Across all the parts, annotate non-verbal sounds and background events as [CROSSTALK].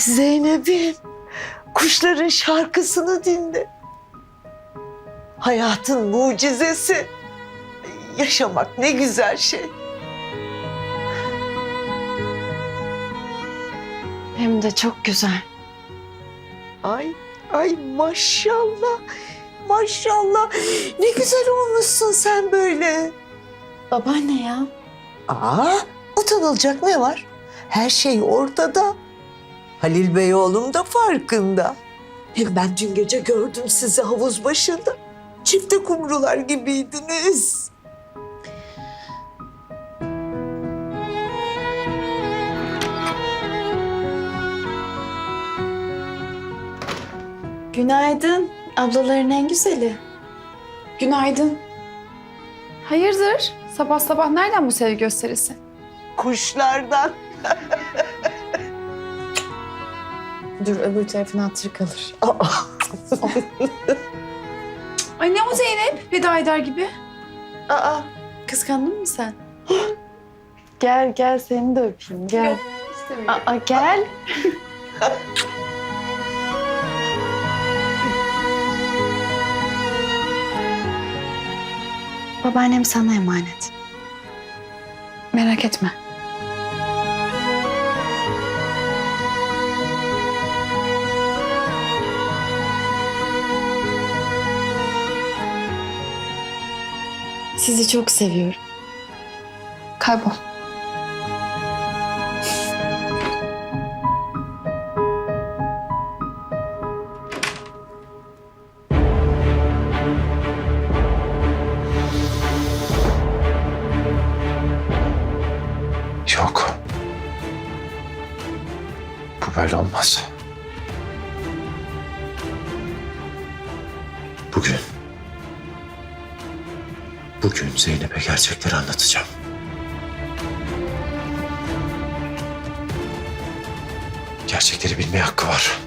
Zeynep'im, kuşların şarkısını dinle. Hayatın mucizesi. Yaşamak ne güzel şey. Hem de çok güzel. Ay, ay maşallah. Maşallah. Ne güzel olmuşsun sen böyle. Babaanne ya. Aa, utanılacak ne var? Her şey ortada. Halil Bey oğlum da farkında. Hem ben dün gece gördüm sizi havuz başında. Çifte kumrular gibiydiniz. Günaydın. Ablaların en güzeli. Günaydın. Hayırdır? Sabah sabah nereden bu sevgi gösterisi? Kuşlardan. [LAUGHS] Dur öbür tarafına hatırı kalır. Aa, Ay ne o Zeynep? Veda eder gibi. Aa, kıskandın mı sen? gel gel seni de öpeyim gel. İstemiyorum. Aa gel. Babaannem sana emanet. Merak etme. Sizi çok seviyorum. Kaybol. Yok. Bu böyle olmaz. Bugün... Bugün Zeynep'e gerçekleri anlatacağım. Gerçekleri bilmeye hakkı var.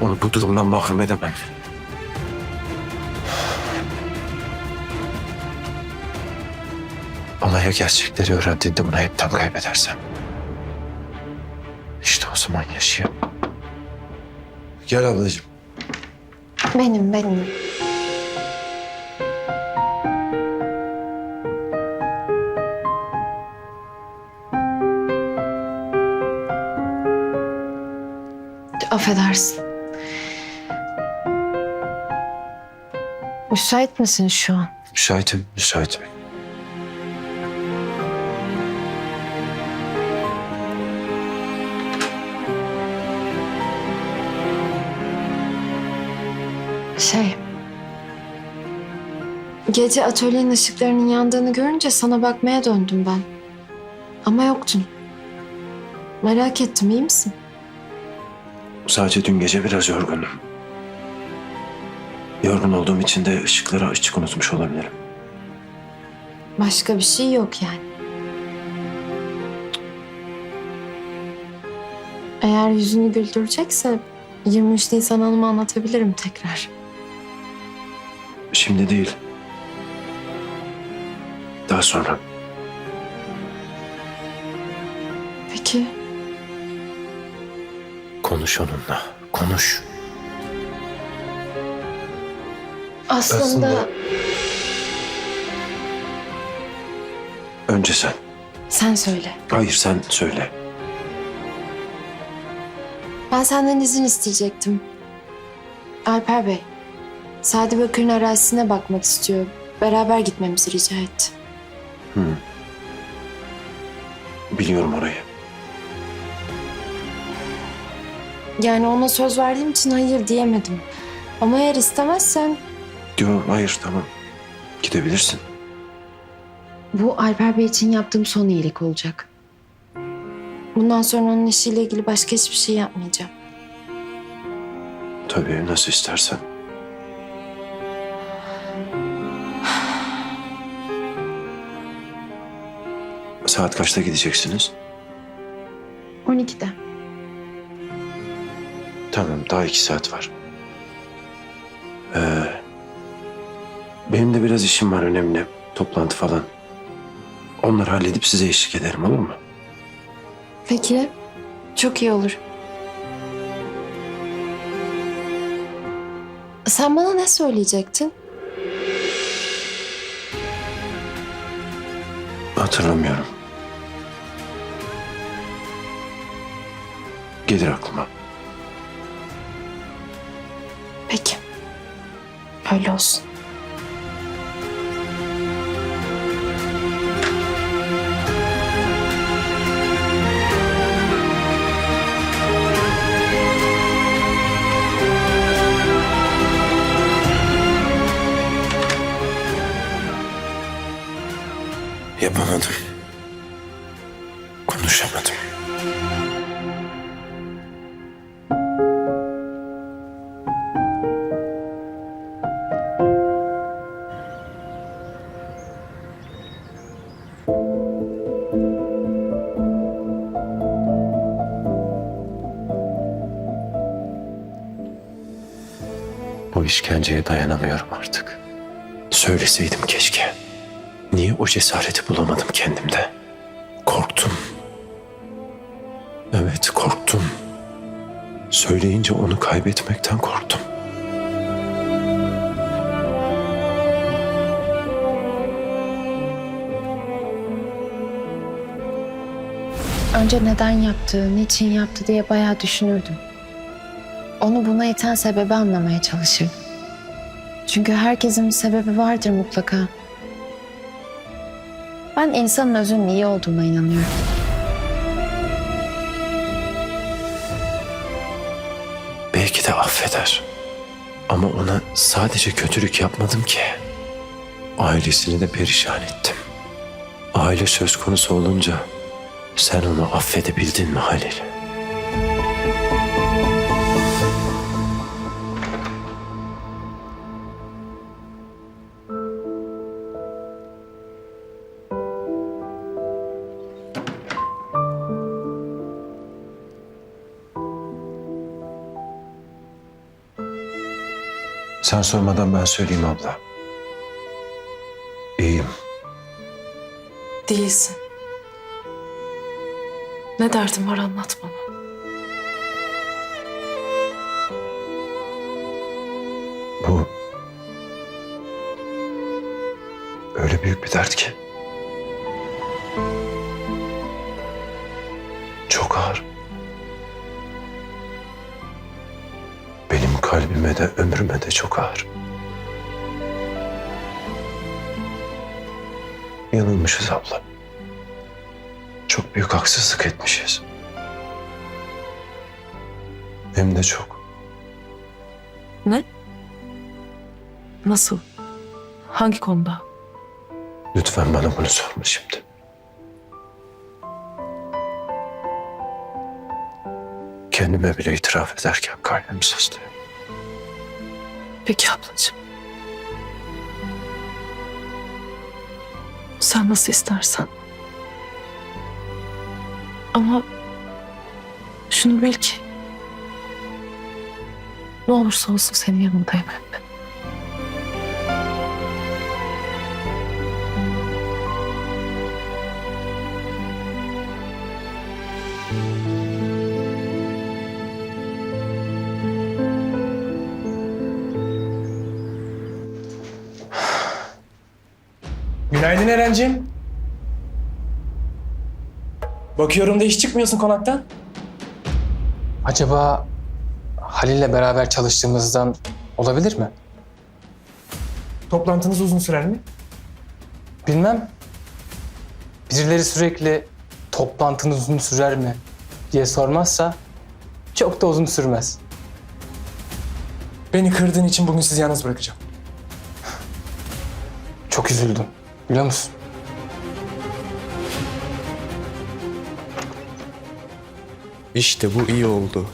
Onu bu durumdan mahrum edemem. Ama ya gerçekleri öğrendiğinde bunu hepten kaybedersem? İşte o zaman yaşayamam. Gel ablacığım. Benim benim. Affedersin. Müsait misin şu an? Müsaitim, müsaitim. Şey... Gece atölyenin ışıklarının yandığını görünce sana bakmaya döndüm ben. Ama yoktun. Merak ettim, iyi misin? Sadece dün gece biraz yorgundum. Yorgun olduğum için de ışıkları açık unutmuş olabilirim. Başka bir şey yok yani. Eğer yüzünü güldürecekse 23 Nisan Hanım'a anlatabilirim tekrar. Şimdi değil. Daha sonra. Konuş onunla. Konuş. aslında, Aslında- Önce sen. sen söyle. Hayır sen söyle. Ben senden izin isteyecektim. Alper Bey, Sadi Bakır'ın arazisine bakmak istiyor. Beraber gitmemizi rica etti. Hı. Biliyorum orayı. Yani ona söz verdiğim için hayır diyemedim. Ama eğer istemezsen Yok hayır tamam. Gidebilirsin. bu Alper Bey için yaptığım son iyilik olacak. Bundan sonra onun işiyle ilgili başka hiçbir şey yapmayacağım. Tabii nasıl istersen. Saat kaçta gideceksiniz? 12'de. Tamam daha iki saat var. Ee, benim de biraz işim var önemli. Toplantı falan. Onları halledip size eşlik ederim olur mu? Peki. Çok iyi olur. Sen bana ne söyleyecektin? Hatırlamıyorum. Gelir aklıma. Öyle olsun. Yapamadım. İşkenceye dayanamıyorum artık. Söyleseydim keşke. Niye o cesareti bulamadım kendimde? Korktum. Evet korktum. Söyleyince onu kaybetmekten korktum. Önce neden yaptı, niçin yaptı diye bayağı düşünürdüm. Onu buna iten sebebi anlamaya çalışırdım. Çünkü herkesin bir sebebi vardır mutlaka. Ben insanın özünün iyi olduğuna inanıyorum. Belki de affeder. Ama ona sadece kötülük yapmadım ki. Ailesini de perişan ettim. Aile söz konusu olunca sen onu affedebildin mi Halil? Sen sormadan ben söyleyeyim abla. İyiyim. Değilsin. Ne derdin var anlat bana. Bu öyle büyük bir dert ki. Kalbime de ömrüme de çok ağır. Yanılmışız abla. Çok büyük haksızlık etmişiz. Hem de çok. Ne? Nasıl? Hangi konuda? Lütfen bana bunu sorma şimdi. Kendime bile itiraf ederken kalbim sustu. Peki ablacığım. Sen nasıl istersen. Ama şunu bil ki ne olursa olsun senin yanındayım hep. Günaydın Eren'cim. Bakıyorum da hiç çıkmıyorsun konaktan. Acaba Halil'le beraber çalıştığımızdan olabilir mi? Toplantınız uzun sürer mi? Bilmem. Birileri sürekli toplantınız uzun sürer mi diye sormazsa çok da uzun sürmez. Beni kırdığın için bugün sizi yalnız bırakacağım. Çok üzüldüm. Biliyor musun? İşte bu iyi oldu.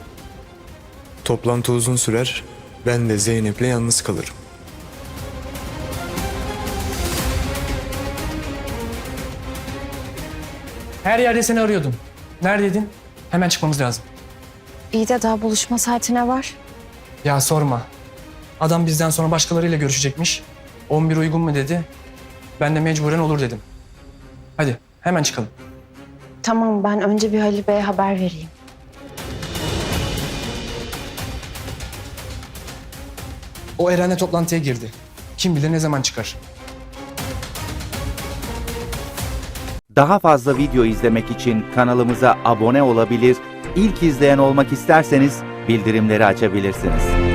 Toplantı uzun sürer, ben de Zeynep'le yalnız kalırım. Her yerde seni arıyordum. Neredeydin? Hemen çıkmamız lazım. İyi de daha buluşma saatine var. Ya sorma. Adam bizden sonra başkalarıyla görüşecekmiş. 11 uygun mu dedi. Ben de mecburen olur dedim. Hadi hemen çıkalım. Tamam ben önce bir Halil Bey'e haber vereyim. O Eren'le toplantıya girdi. Kim bilir ne zaman çıkar. Daha fazla video izlemek için kanalımıza abone olabilir, ilk izleyen olmak isterseniz bildirimleri açabilirsiniz.